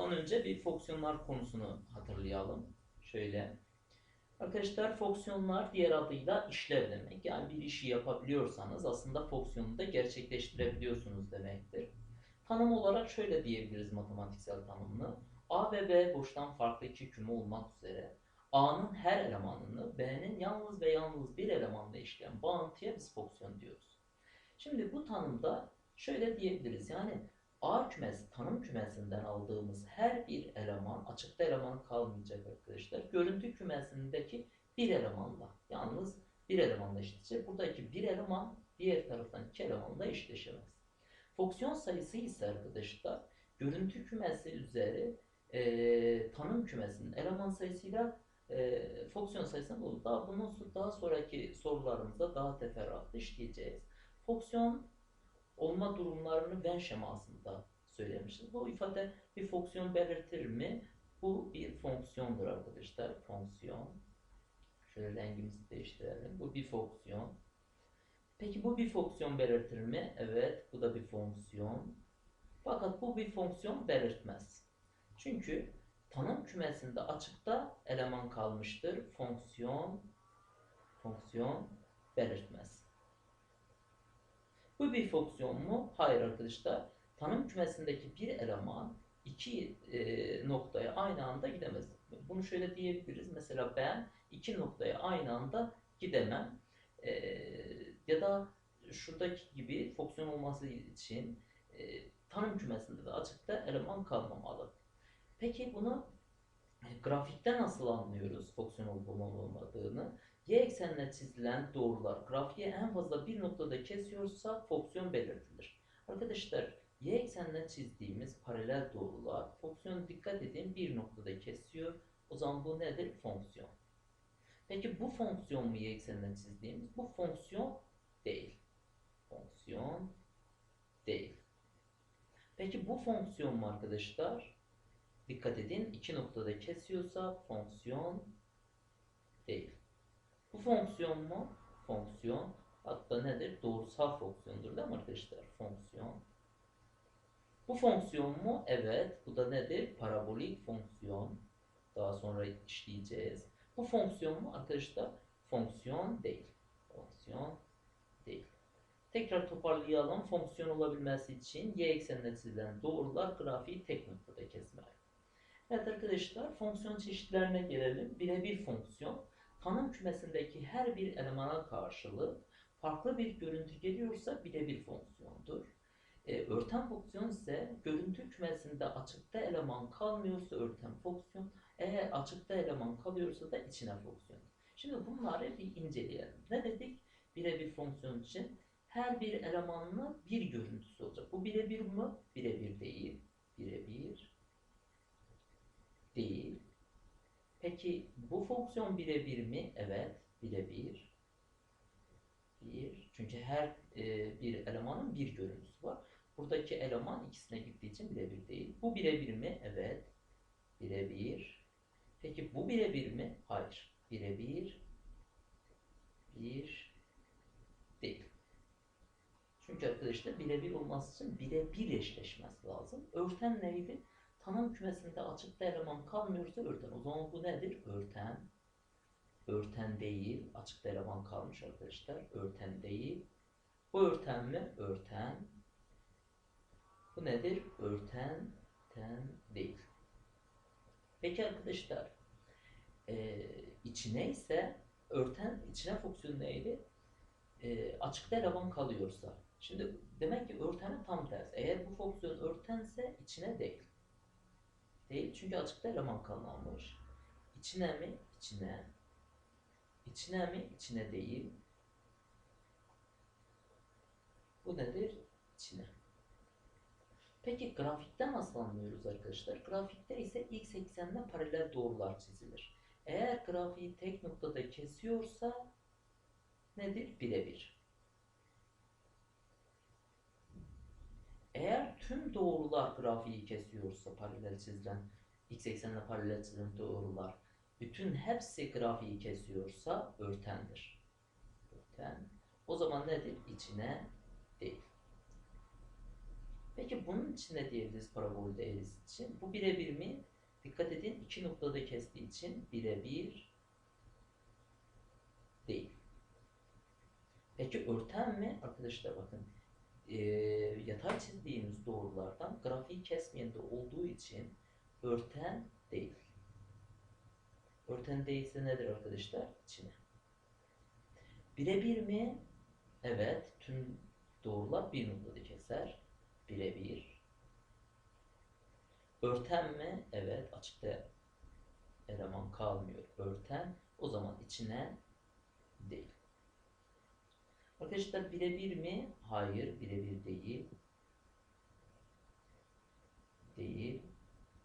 Ondan önce bir fonksiyonlar konusunu hatırlayalım. Şöyle. Arkadaşlar fonksiyonlar diğer adıyla işlev demek. Yani bir işi yapabiliyorsanız aslında fonksiyonu da gerçekleştirebiliyorsunuz demektir. Tanım olarak şöyle diyebiliriz matematiksel tanımını. A ve B boştan farklı iki küme olmak üzere A'nın her elemanını B'nin yalnız ve yalnız bir elemanla işleyen bağıntıya biz fonksiyon diyoruz. Şimdi bu tanımda şöyle diyebiliriz. Yani A kümesi, tanım kümesinden aldığımız her bir eleman, açıkta eleman kalmayacak arkadaşlar. Görüntü kümesindeki bir elemanla, yalnız bir elemanla eşleşecek. Buradaki bir eleman diğer taraftan iki elemanla eşleşemez. Fonksiyon sayısı ise arkadaşlar, görüntü kümesi üzeri e, tanım kümesinin eleman sayısıyla e, fonksiyon sayısını bulur. Daha bunu daha sonraki sorularımızda daha teferruatlı işleyeceğiz. Fonksiyon olma durumlarını Venn şemasında söylemişiz. Bu ifade bir fonksiyon belirtir mi? Bu bir fonksiyondur arkadaşlar. Fonksiyon. Şöyle rengimizi değiştirelim. Bu bir fonksiyon. Peki bu bir fonksiyon belirtir mi? Evet, bu da bir fonksiyon. Fakat bu bir fonksiyon belirtmez. Çünkü tanım kümesinde açıkta eleman kalmıştır. Fonksiyon fonksiyon belirtmez. Bu bir fonksiyon mu? Hayır arkadaşlar. Tanım kümesindeki bir eleman iki e, noktaya aynı anda gidemez. Bunu şöyle diyebiliriz. Mesela ben iki noktaya aynı anda gidemem. E, ya da şuradaki gibi fonksiyon olması için e, tanım kümesinde de açıkta eleman kalmamalı. Peki bunu e, grafikte nasıl anlıyoruz fonksiyon olup olmadığını? Y eksenine çizilen doğrular grafiğe en fazla bir noktada kesiyorsa fonksiyon belirtilir. Arkadaşlar y eksenine çizdiğimiz paralel doğrular fonksiyon dikkat edin bir noktada kesiyor. O zaman bu nedir? Fonksiyon. Peki bu fonksiyon mu y eksenine çizdiğimiz? Bu fonksiyon değil. Fonksiyon değil. Peki bu fonksiyon mu arkadaşlar? Dikkat edin iki noktada kesiyorsa fonksiyon değil. Fonksiyon mu? Fonksiyon. Hatta nedir? Doğrusal fonksiyondur değil mi arkadaşlar? Fonksiyon. Bu fonksiyon mu? Evet. Bu da nedir? Parabolik fonksiyon. Daha sonra işleyeceğiz. Bu fonksiyon mu arkadaşlar? Fonksiyon değil. Fonksiyon değil. Tekrar toparlayalım. Fonksiyon olabilmesi için y eksenine çizilen doğrular grafiği tek noktada kesmeli. Evet arkadaşlar fonksiyon çeşitlerine gelelim. Birebir fonksiyon tanım kümesindeki her bir elemana karşılığı farklı bir görüntü geliyorsa birebir fonksiyondur. E, örten fonksiyon ise görüntü kümesinde açıkta eleman kalmıyorsa örten fonksiyon, eğer açıkta eleman kalıyorsa da içine fonksiyon. Şimdi bunları bir inceleyelim. Ne dedik? Birebir fonksiyon için her bir elemanla bir görüntüsü olacak. Bu birebir mi? Birebir değil. Birebir değil. Peki bu fonksiyon birebir mi? Evet, birebir. Bir. Çünkü her e, bir elemanın bir görüntüsü var. Buradaki eleman ikisine gittiği için birebir değil. Bu birebir mi? Evet. Birebir. Peki bu birebir mi? Hayır. Birebir. Bir. Değil. Çünkü arkadaşlar birebir olması için birebir eşleşmesi lazım. Örten neydi? Tanım kümesinde açıkta eleman kalmıyorsa örten. O zaman bu nedir? Örten. Örten değil. Açıkta eleman kalmış arkadaşlar. Örten değil. Bu örten mi? Örten. Bu nedir? Örten. Ten değil. Peki arkadaşlar e, içine ise örten içine fonksiyon neydi? E, açıkta eleman kalıyorsa. Şimdi demek ki örtenin tam tersi. Eğer bu fonksiyon örtense içine değil değil. Çünkü açıkta eleman kalmamış. İçine mi? İçine. İçine mi? İçine değil. Bu nedir? İçine. Peki grafikte nasıl anlıyoruz arkadaşlar? Grafikte ise x eksenine paralel doğrular çizilir. Eğer grafiği tek noktada kesiyorsa nedir? Birebir. Eğer tüm doğrular grafiği kesiyorsa paralel çizilen, x eksenine paralel çizilen doğrular bütün hepsi grafiği kesiyorsa örtendir. Örten. O zaman nedir? İçine değil. Peki bunun için ne diyebiliriz parabol eğrisi için? Bu birebir mi? Dikkat edin iki noktada kestiği için birebir değil. Peki örten mi? Arkadaşlar bakın e, yatay çizdiğimiz doğrulardan grafiği kesmeyen de olduğu için örten değil. Örten değilse nedir arkadaşlar? İçine. Birebir mi? Evet. Tüm doğrular bir noktada keser. Birebir. Örten mi? Evet. Açıkta eleman kalmıyor. Örten. O zaman içine değil. Arkadaşlar birebir mi? Hayır. Birebir değil. Değil.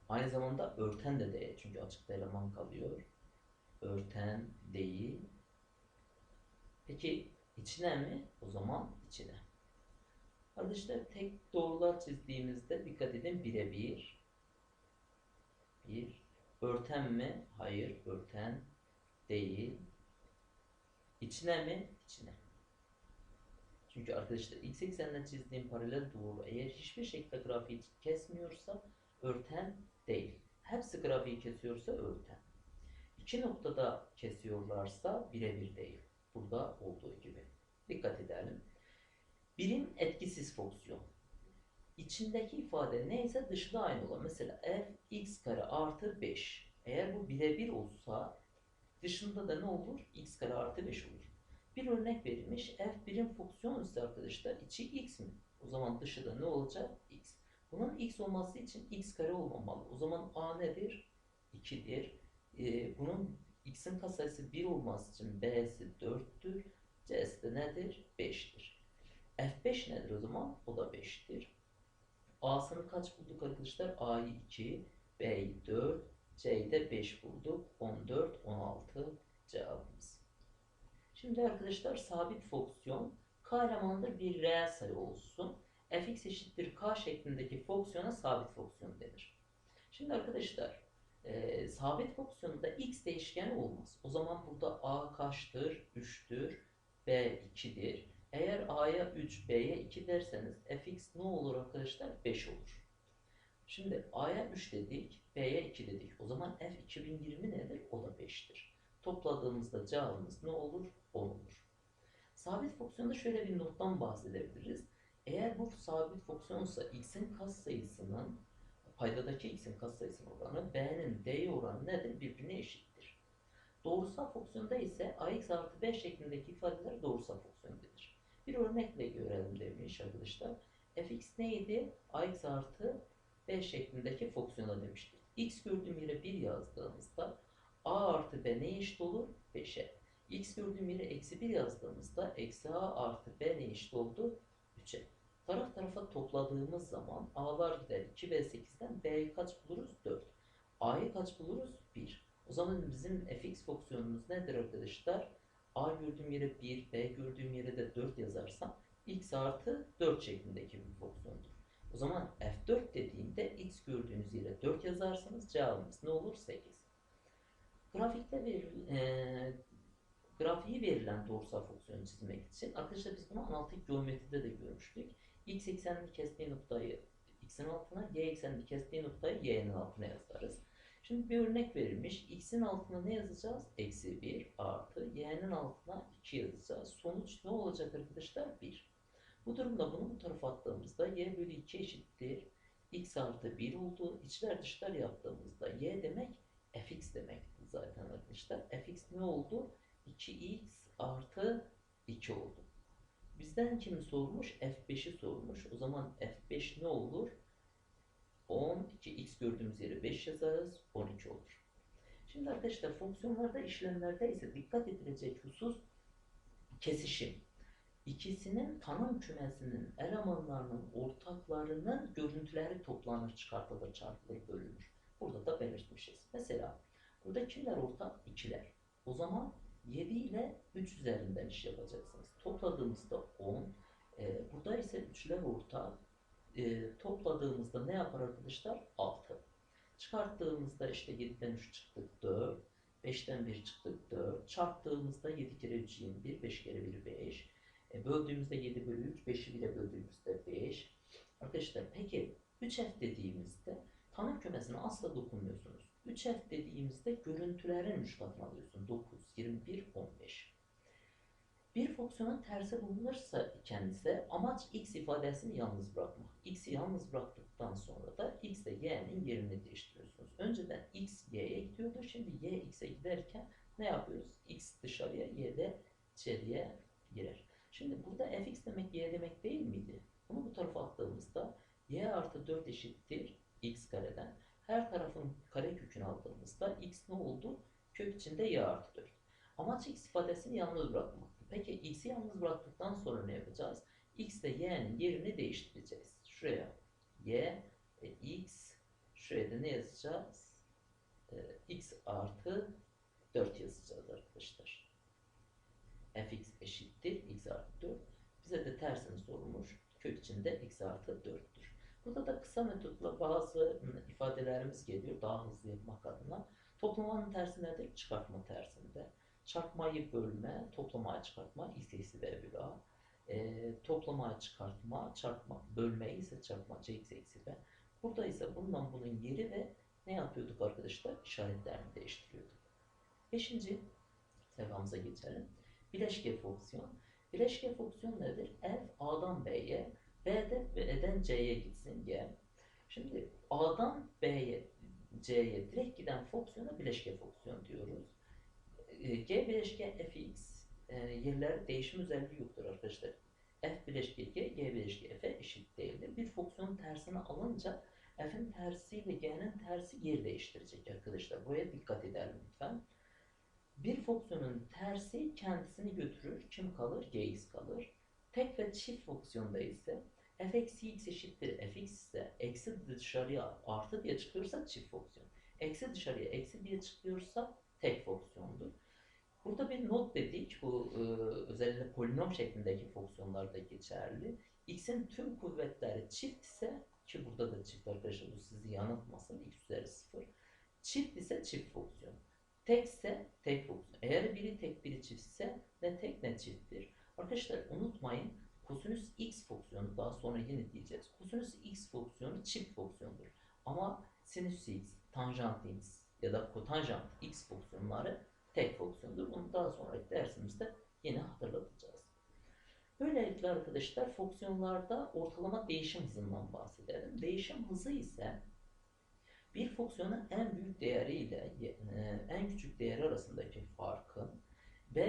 Aynı zamanda örten de değil. Çünkü açıkta eleman kalıyor. Örten değil. Peki içine mi? O zaman içine. Arkadaşlar tek doğrular çizdiğimizde dikkat edin birebir. Bir. Örten mi? Hayır. Örten değil. İçine mi? İçine. Çünkü arkadaşlar x eksenle çizdiğim paralel doğru eğer hiçbir şekilde grafiği kesmiyorsa örten değil. Hepsi grafiği kesiyorsa örten. İki noktada kesiyorlarsa birebir değil. Burada olduğu gibi. Dikkat edelim. Birim etkisiz fonksiyon. İçindeki ifade neyse dışında aynı olan. Mesela f x kare artı 5. Eğer bu birebir olsa dışında da ne olur? x kare artı 5 olur. Bir örnek verilmiş. F birim fonksiyon ise arkadaşlar içi x mi? O zaman dışı da ne olacak? x. Bunun x olması için x kare olmamalı. O zaman a nedir? 2'dir. Ee, bunun x'in katsayısı 1 olması için b'si 4'tür. c'si de nedir? 5'tir. f5 nedir o zaman? O da 5'tir. a'sını kaç bulduk arkadaşlar? a'yı 2, b'yi 4, c'yi de 5 bulduk. 14, 16 cevabımız. Şimdi arkadaşlar sabit fonksiyon k elemanında bir reel sayı olsun. fx eşittir k şeklindeki fonksiyona sabit fonksiyon denir. Şimdi arkadaşlar e, sabit fonksiyonda x değişkeni olmaz. O zaman burada a kaçtır? 3'tür. b 2'dir. Eğer a'ya 3, b'ye 2 derseniz fx ne olur arkadaşlar? 5 olur. Şimdi a'ya 3 dedik, b'ye 2 dedik. O zaman f 2020 nedir? O da 5'tir. Topladığımızda cevabımız ne olur? 10 olur. Sabit fonksiyonda şöyle bir nottan bahsedebiliriz. Eğer bu sabit fonksiyonsa x'in katsayısının paydadaki x'in katsayısının oranı b'nin d'ye oranı nedir? Birbirine eşittir. Doğrusal fonksiyonda ise ax artı b şeklindeki ifadeler doğrusal fonksiyon denir. Bir örnekle görelim demiş arkadaşlar. fx neydi? ax artı b şeklindeki fonksiyona demiştik. x gördüğüm yere 1 yazdığımızda a artı b ne eşit olur? 5'e. x gördüğüm yere eksi 1 yazdığımızda eksi a artı b ne eşit oldu? 3'e. Taraf tarafa topladığımız zaman a'lar gider 2 ve 8'den b'yi kaç buluruz? 4. a'yı kaç buluruz? 1. O zaman bizim fx fonksiyonumuz nedir arkadaşlar? a gördüğüm yere 1, b gördüğüm yere de 4 yazarsam x artı 4 şeklindeki bir fonksiyondur. O zaman f4 dediğimde x gördüğünüz yere 4 yazarsanız cevabımız ne olur? 8. Grafikte veril, e, grafiği verilen doğrusal fonksiyonu çizmek için arkadaşlar biz bunu analitik geometride de görmüştük. X eksenini kestiği noktayı x'in altına, y eksenini kestiği noktayı y'nin altına yazarız. Şimdi bir örnek verilmiş. X'in altına ne yazacağız? Eksi 1 artı y'nin altına 2 yazacağız. Sonuç ne olacak arkadaşlar? 1. Bu durumda bunu bu tarafa attığımızda y bölü 2 eşittir. x artı 1 oldu. İçler dışlar yaptığımızda y demek fx demek zaten arkadaşlar. fx ne oldu? 2x artı 2 oldu. Bizden kimi sormuş? F5'i sormuş. O zaman F5 ne olur? 12 x gördüğümüz yere 5 yazarız. 12 olur. Şimdi arkadaşlar fonksiyonlarda işlemlerde ise dikkat edilecek husus kesişim. İkisinin tanım kümesinin elemanlarının ortaklarının görüntüleri toplanır, çıkartılır, çarpılır, bölünür. Burada da belirtmişiz. Mesela burada kimler ortak? İkiler. O zaman 7 ile 3 üzerinden iş yapacaksınız. Topladığımızda 10. E, burada ise üçler ortak. E, topladığımızda ne yapar arkadaşlar? 6. Çıkarttığımızda işte 7'den 3 çıktık 4. 5'ten 1 çıktık 4. Çarptığımızda 7 kere 3 21. 5 kere 1 5. E, böldüğümüzde 7 bölü 3. 5'i bile böldüğümüzde 5. Arkadaşlar peki 3F dediğimizde tanım kümesine asla dokunmuyorsunuz. 3F dediğimizde görüntülerin 3 katını alıyorsun. 9, 21, 15. Bir fonksiyonun tersi bulunursa kendisi amaç x ifadesini yalnız bırakmak. X'i yalnız bıraktıktan sonra da x ile y'nin yerini değiştiriyorsunuz. Önceden x y'ye gidiyordu. Şimdi y x'e giderken ne yapıyoruz? x dışarıya y de içeriye girer. Şimdi burada fx demek y demek değil miydi? Bunu bu tarafa attığımızda y artı 4 eşittir x kareden. Her tarafın kare kökünü aldığımızda x ne oldu? Kök içinde y artı 4. Amaç x ifadesini yalnız bırakmak. Peki x'i yalnız bıraktıktan sonra ne yapacağız? x ile y'nin yerini değiştireceğiz. Şuraya y, e, x, şuraya da ne yazacağız? E, x artı 4 yazacağız arkadaşlar. fx eşittir x artı 4. Bize de tersini sormuş. Kök içinde x artı 4'tür. Burada da kısa metotla bazı ifadelerimiz geliyor daha hızlı yapmak adına. Toplamanın tersi nedir? Çıkartma tersinde. Çarpmayı bölme, toplamaya çıkartma, eksi b bölü a. E, toplamaya çıkartma, çarpma, bölmeyi ise çarpma, c x eksi b. Burada ise bundan bunun yeri ve ne yapıyorduk arkadaşlar? İşaretlerini değiştiriyorduk. Beşinci sayfamıza geçelim. Bileşke fonksiyon. Bileşke fonksiyon nedir? F A'dan B'ye, B'de ve E'den C'ye gitsin G. Şimdi A'dan B'ye, C'ye direkt giden fonksiyona bileşke fonksiyon diyoruz. E, G bileşke fx e, yerler değişim özelliği yoktur arkadaşlar. F bileşke G, G bileşke F'e eşit değildir. Bir fonksiyonun tersini alınca F'in tersiyle G'nin tersi yer değiştirecek arkadaşlar. Buraya dikkat edelim lütfen. Bir fonksiyonun tersi kendisini götürür. Kim kalır? Gx kalır. Tek ve çift fonksiyonda ise f eksi x eşittir fx ise eksi dışarıya artı diye çıkıyorsa çift fonksiyon. Eksi dışarıya eksi diye çıkıyorsa tek fonksiyondur. Burada bir not dedik. Bu e, özellikle polinom şeklindeki fonksiyonlarda geçerli. X'in tüm kuvvetleri çift ise ki burada da çift arkadaşlar bu sizi yanıltmasın. X üzeri 0. Çift ise çift fonksiyon. Tekse tek fonksiyon. Eğer biri tek biri çiftse ne tek ne çifttir. Arkadaşlar unutmayın kosinüs x fonksiyonu daha sonra yine diyeceğiz. Kosinüs x fonksiyonu çift fonksiyondur. Ama sinüs x, tanjant x ya da kotanjant x fonksiyonları tek fonksiyondur. Bunu daha sonraki dersimizde yine hatırlatacağız. Böylelikle arkadaşlar fonksiyonlarda ortalama değişim hızından bahsedelim. Değişim hızı ise bir fonksiyonun en büyük değeri ile e, en küçük değeri arasındaki farkın b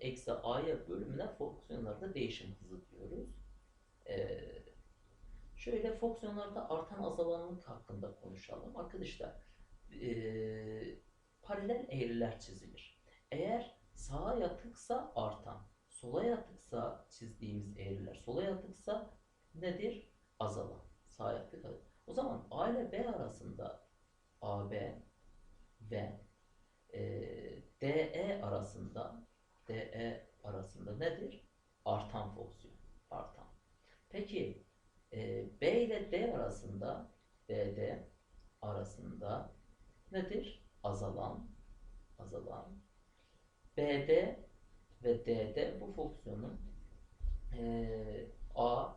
eksi a'ya bölümüne fonksiyonlarda değişim hızı diyoruz. Ee, şöyle fonksiyonlarda artan azalanlık hakkında konuşalım. Arkadaşlar e, paralel eğriler çizilir. Eğer sağa yatıksa artan, sola yatıksa çizdiğimiz eğriler, sola yatıksa nedir? Azalan. Sağa yatık. O zaman A ile B arasında AB ve e, DE arasında DE arasında nedir? Artan fonksiyon. Artan. Peki e, B ile D arasında BD arasında nedir? Azalan. Azalan. BD ve DD bu fonksiyonun e, A,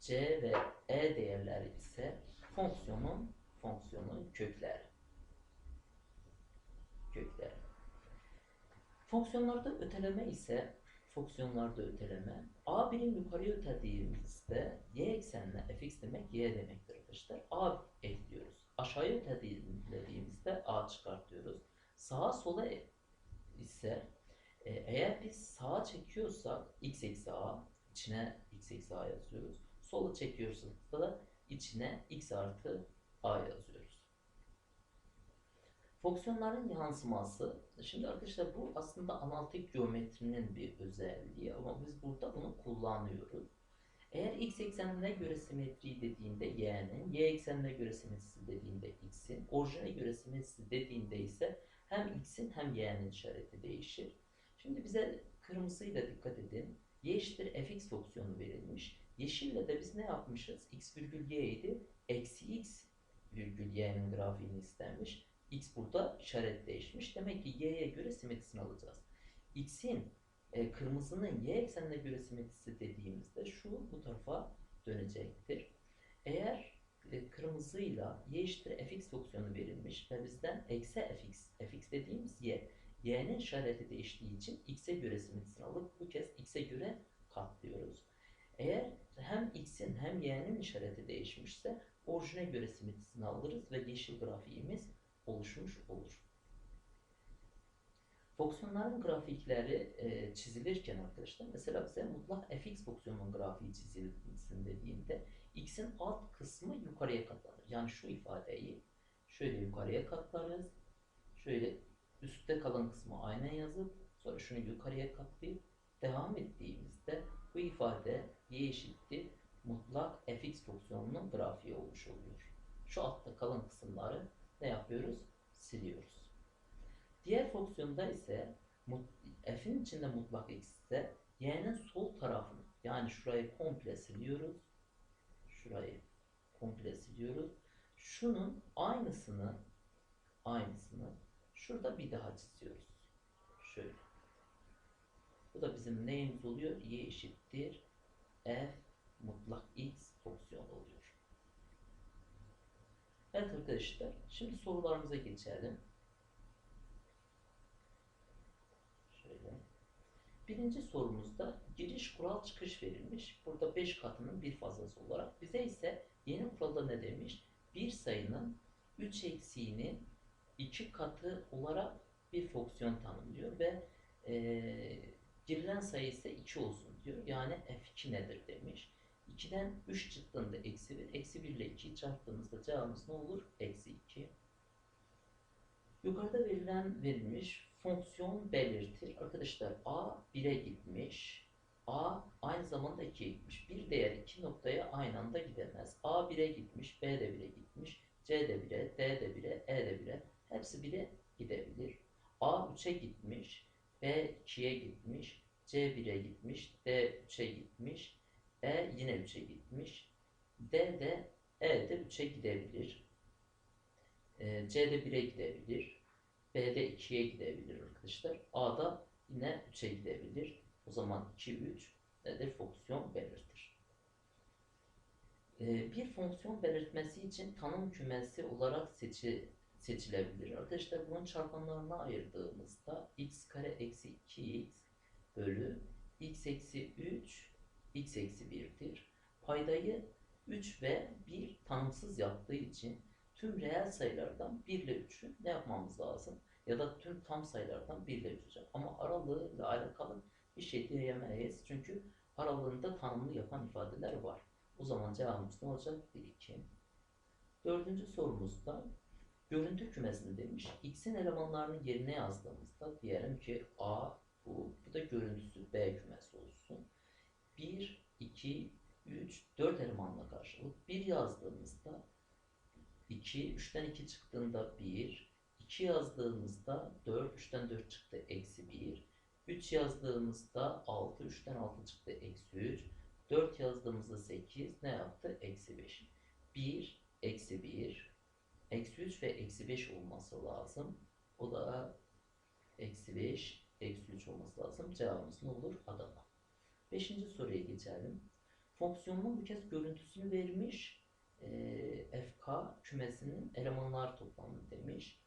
C ve E değerleri ise fonksiyonun fonksiyonun kökleri. Kökleri. Fonksiyonlarda öteleme ise fonksiyonlarda öteleme a birim yukarıya ötelediğimizde y eksenine fx demek y demektir arkadaşlar. a ekliyoruz. Aşağıya ötelediğimizde a çıkartıyoruz. Sağa sola ise e, eğer biz sağa çekiyorsak x eksi a içine x eksi a yazıyoruz. Sola çekiyorsak da içine x artı a yazıyoruz. Fonksiyonların yansıması. Şimdi arkadaşlar bu aslında analitik geometrinin bir özelliği ama biz burada bunu kullanıyoruz. Eğer x eksenine göre simetri dediğinde y'nin, y eksenine göre simetrisi dediğinde x'in, orijine göre simetrisi dediğinde ise hem x'in hem y'nin işareti değişir. Şimdi bize kırmızıyla dikkat edin. y eşittir fx fonksiyonu verilmiş. Yeşille de biz ne yapmışız? x virgül y idi. Eksi x virgül y'nin grafiğini istenmiş. X burada işaret değişmiş. Demek ki y'ye göre simetrisini alacağız. X'in e, kırmızının y eksenine göre simetrisi dediğimizde şu bu tarafa dönecektir. Eğer e, kırmızıyla y eşittir fx fonksiyonu verilmiş ve bizden eksi fx, fx dediğimiz y, y'nin işareti değiştiği için x'e göre simetrisini alıp bu kez x'e göre katlıyoruz. Eğer hem x'in hem y'nin işareti değişmişse orijine göre simetrisini alırız ve yeşil grafiğimiz oluşmuş olur. Fonksiyonların grafikleri e, çizilirken arkadaşlar mesela bize mutlak fx fonksiyonunun grafiği çizilsin dediğimde x'in alt kısmı yukarıya katlanır. Yani şu ifadeyi şöyle yukarıya katlarız. Şöyle üstte kalan kısmı aynen yazıp sonra şunu yukarıya katlayıp devam ettiğimizde bu ifade y eşittir mutlak fx fonksiyonunun grafiği olmuş oluyor. Şu altta kalan kısımları ne yapıyoruz? Siliyoruz. Diğer fonksiyonda ise f'in içinde mutlak x ise y'nin sol tarafını yani şurayı komple siliyoruz. Şurayı komple siliyoruz. Şunun aynısını aynısını şurada bir daha çiziyoruz. Şöyle. Bu da bizim neyimiz oluyor? y eşittir f mutlak x fonksiyonu oluyor. Evet arkadaşlar, şimdi sorularımıza geçelim. Şöyle. Birinci sorumuzda giriş kural çıkış verilmiş. Burada 5 katının bir fazlası olarak. Bize ise yeni kuralda ne demiş? Bir sayının 3 eksiğinin 2 katı olarak bir fonksiyon tanımlıyor ve e, girilen sayı ise 2 olsun diyor. Yani f2 nedir demiş. 2'den 3 çıktığında eksi 1, eksi 1 ile 2'yi çarptığımızda cevabımız ne olur? Eksi 2. Yukarıda verilen verilmiş fonksiyon belirtir. Arkadaşlar a 1'e gitmiş. A aynı zamanda 2'ye gitmiş. Bir değer iki noktaya aynı anda gidemez. A 1'e gitmiş, B de 1'e gitmiş, C de 1'e, D de 1'e, E de 1'e. Hepsi 1'e gidebilir. A 3'e gitmiş, B 2'ye gitmiş, C 1'e gitmiş, D 3'e gitmiş, E yine 3'e gitmiş, D de E de 3'e gidebilir. E, C de 1'e gidebilir. B de 2'ye gidebilir arkadaşlar. A da yine 3'e gidebilir. O zaman 2, 3 nedir? Fonksiyon belirtir. E, bir fonksiyon belirtmesi için tanım kümesi olarak seçi, seçilebilir. Arkadaşlar bunun çarpanlarına ayırdığımızda x kare eksi 2x bölü x eksi 3 x eksi 1'dir. Paydayı 3 ve 1 tanımsız yaptığı için tüm reel sayılardan 1 ile 3'ü ne yapmamız lazım? Ya da tüm tam sayılardan 1 ile 3'ü. Ama aralığı ile alakalı bir şey diyemeyiz. Çünkü aralığında tanımlı yapan ifadeler var. O zaman cevabımız ne olacak? 1, 2. Dördüncü sorumuzda görüntü kümesini demiş. X'in elemanlarını yerine yazdığımızda diyelim ki A bu, bu da görüntüsü B kümesi olsun. 1, 2, 3, 4 elemanla karşılık. 1 yazdığımızda 2, 3'ten 2 çıktığında 1, 2 yazdığımızda 4, 3'ten 4 çıktı eksi 1, 3 yazdığımızda 6, 3'ten 6 çıktı eksi 3, 4 yazdığımızda 8 ne yaptı? Eksi 5. 1, eksi 1, eksi 3 ve eksi 5 olması lazım. O da eksi 5, eksi 3 olması lazım. Cevabımız ne olur? Adana. Beşinci soruya geçelim. Fonksiyonun bu kez görüntüsünü vermiş. E, FK kümesinin elemanlar toplamı demiş.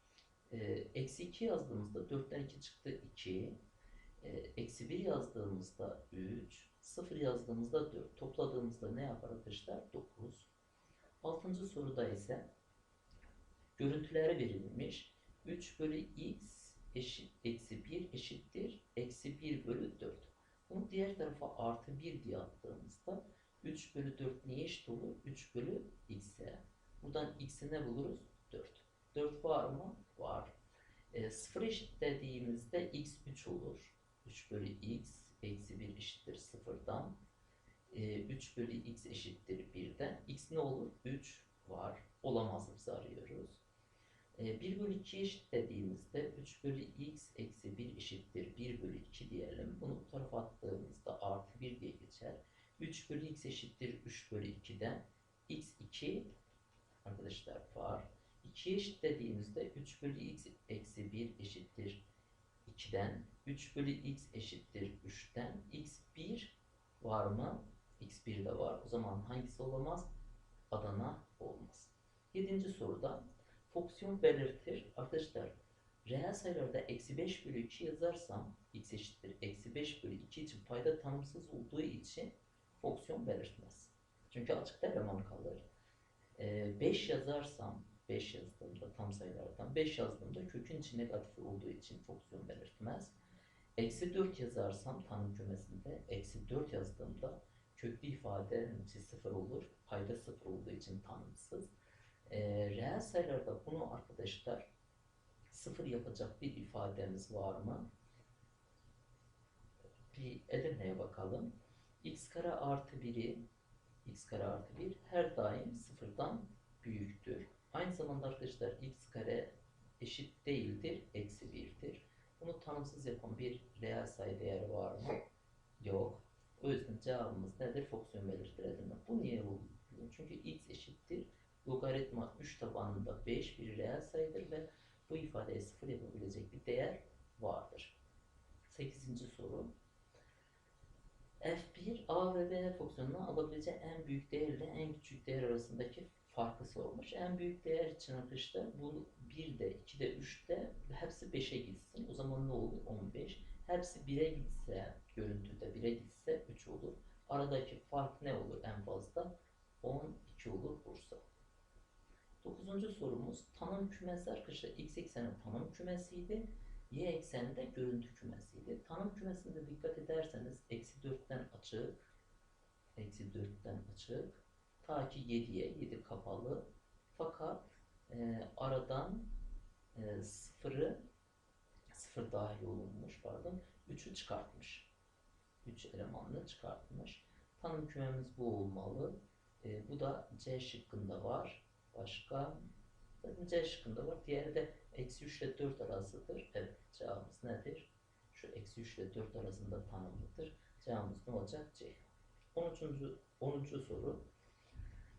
E, eksi 2 yazdığımızda 4'ten 2 çıktı 2. E, eksi 1 yazdığımızda 3. 0 yazdığımızda 4. Topladığımızda ne yapar arkadaşlar? 9. Altıncı soruda ise görüntüleri verilmiş. 3 bölü x eşit, eksi 1 eşittir. Eksi 1 bölü 4. Bunu diğer tarafa artı 1 diye attığımızda 3 bölü 4 neye eşit olur? 3 bölü x'e. Buradan x'i ne buluruz? 4. 4 var mı? Var. E, 0 eşit dediğimizde x 3 olur. 3 bölü x eksi 1 eşittir 0'dan. E, 3 bölü x eşittir 1'den. x ne olur? 3 var. Olamazımızı arıyoruz. E, 1 bölü 2 eşit dediğimizde 3 bölü x eksi 1 eşittir 1 bölü 2 diyelim. Bunu bu tarafa attığımızda artı 1 diye geçer. 3 bölü x eşittir 3 bölü 2'den. x 2 arkadaşlar var. 2 eşit dediğimizde 3 bölü x eksi 1 eşittir 2'den. 3 bölü x eşittir 3'ten. x 1 var mı? x1 de var. O zaman hangisi olamaz? Adana olmaz. Yedinci soruda fonksiyon belirtir. Arkadaşlar reel sayılarda eksi 5 bölü 2 yazarsam x eşittir. Eksi 5 bölü 2 için payda tanımsız olduğu için fonksiyon belirtmez. Çünkü açıkta eleman kalır. Ee, 5 yazarsam 5 yazdığımda tam sayılardan 5 yazdığımda kökün içi negatif olduğu için fonksiyon belirtmez. Eksi 4 yazarsam tanım kümesinde eksi 4 yazdığımda köklü ifadenin içi 0 olur. Payda 0 olduğu için tanımsız. Ee, reel sayılarda bunu arkadaşlar sıfır yapacak bir ifademiz var mı? Bir Edirne'ye bakalım. X kare artı 1'i x kare artı 1 her daim sıfırdan büyüktür. Aynı zamanda arkadaşlar x kare eşit değildir, eksi 1'dir. Bunu tanımsız yapan bir reel sayı değeri var mı? Yok. O yüzden cevabımız nedir? Fonksiyon belirtir Edirne. Bu niye oluyor? Çünkü x eşittir. Logaritma 3 tabanında 5 bir reel sayıdır ve bu ifadeye sıfır yapabilecek bir değer vardır. 8. soru. F1 A ve B fonksiyonuna alabileceği en büyük değerle en küçük değer arasındaki farkı sormuş. En büyük değer için arkadaşlar bu 1'de, 2'de, 3'te hepsi 5'e gitsin. O zaman ne olur? 15. Hepsi 1'e gitse, görüntüde 1'e gitse 3 olur. Aradaki fark ne olur en fazla? 12 olur Bursa. Dokuzuncu sorumuz tanım kümesi arkadaşlar x ekseni tanım kümesiydi. Y ekseni de görüntü kümesiydi. Tanım kümesinde dikkat ederseniz eksi 4'ten açık eksi 4'ten açık ta ki 7'ye 7 kapalı fakat e, aradan e, 0'ı 0 dahil olunmuş pardon 3'ü çıkartmış. 3 elemanını çıkartmış. Tanım kümemiz bu olmalı. E, bu da C şıkkında var. Başka zaten C var. Diğeri de eksi 3 ile 4 arasıdır. Evet cevabımız nedir? Şu eksi 3 ile 4 arasında tanımlıdır. Cevabımız ne olacak? C. 13. 10. soru.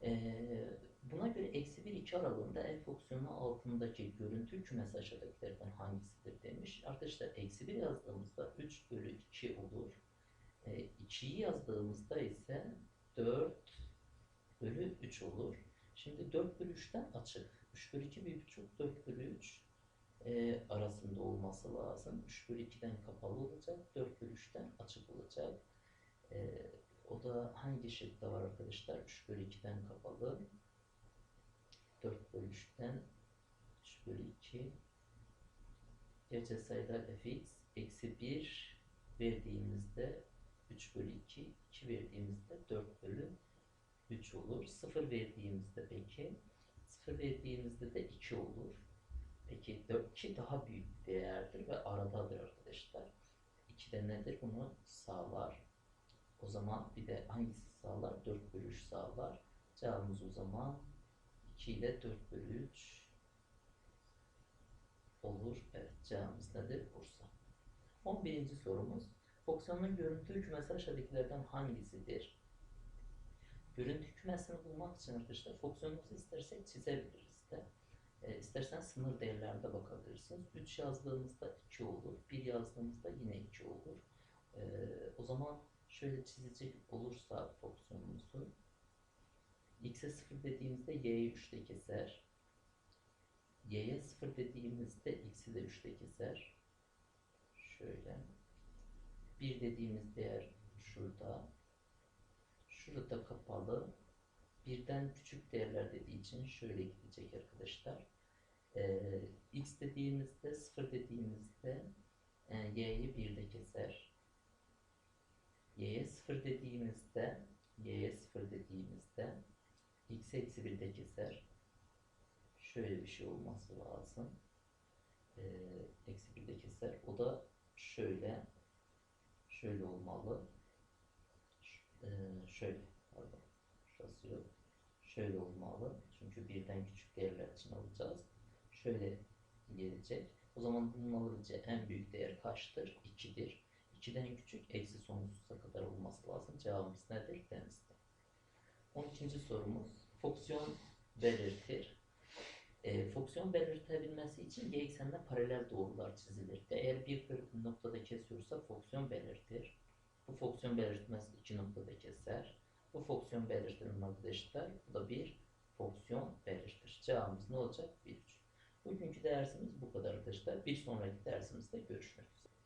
Ee, buna göre eksi 1 2 aralığında f fonksiyonu altındaki görüntü kümesi aşağıdakilerden hangisidir demiş. Arkadaşlar eksi 1 yazdığımızda 3 bölü 2 olur. Ee, 2'yi yazdığımızda ise 4 bölü 3 olur. Şimdi 4 bölü 3'ten açık. 3 bölü 2 bir buçuk, 4 bölü 3 e, arasında olması lazım. 3 bölü 2'den kapalı olacak, 4 bölü 3'ten açık olacak. E, o da hangi şıkta var arkadaşlar? 3 bölü 2'den kapalı, 4 bölü 3'ten 3 bölü 2 gerçek sayılar fx eksi 1 verdiğimizde 3 bölü 2, 2 verdiğimizde 4 bölü 3 olur. 0 verdiğimizde peki 0 verdiğimizde de 2 olur. Peki 4 2 daha büyük değerdir ve aradadır arkadaşlar. 2 de nedir? Bunu sağlar. O zaman bir de hangisi sağlar? 4 bölü 3 sağlar. Cevabımız o zaman 2 ile 4 bölü 3 olur. Evet cevabımız nedir? Bursa. 11. sorumuz. Fonksiyonun görüntü kümesi aşağıdakilerden hangisidir? Görüntü kümesini bulmak için arkadaşlar fonksiyonumuzu istersek çizebiliriz de. E, istersen sınır değerlerde bakabilirsiniz. 3 yazdığımızda 2 olur. 1 yazdığımızda yine 2 olur. E, o zaman şöyle çizecek olursa fonksiyonumuzu x'e 0 dediğimizde y'ye 3'te keser. y'ye 0 dediğimizde x'i de 3'te keser. Şöyle. 1 dediğimiz değer şurada. Şurada kapalı. Birden küçük değerler dediği için şöyle gidecek arkadaşlar. Ee, x dediğimizde 0 dediğimizde e, y'yi 1'de keser. y'ye 0 dediğimizde y'ye 0 dediğimizde x eksi 1'de keser. Şöyle bir şey olması lazım. Ee, eksi 1'de keser. O da şöyle şöyle olmalı. Ee, şöyle pardon. Şurası yok. Şöyle olmalı. Çünkü birden küçük değerler için alacağız. Şöyle gelecek. O zaman bunun alabileceği en büyük değer kaçtır? 2'dir. 2'den küçük eksi sonsuza kadar olması lazım. Cevabımız nedir? Denizde. 12. sorumuz. Fonksiyon belirtir. E, fonksiyon belirtebilmesi için y eksenine paralel doğrular çizilir. Eğer bir noktada kesiyorsa fonksiyon belirtir. Bu fonksiyon belirtmez iki noktada keser. Bu fonksiyon belirtilir arkadaşlar. Bu da bir fonksiyon belirtir. Cevabımız ne olacak? 1, 3. Bugünkü dersimiz bu kadar arkadaşlar. Bir sonraki dersimizde görüşmek üzere.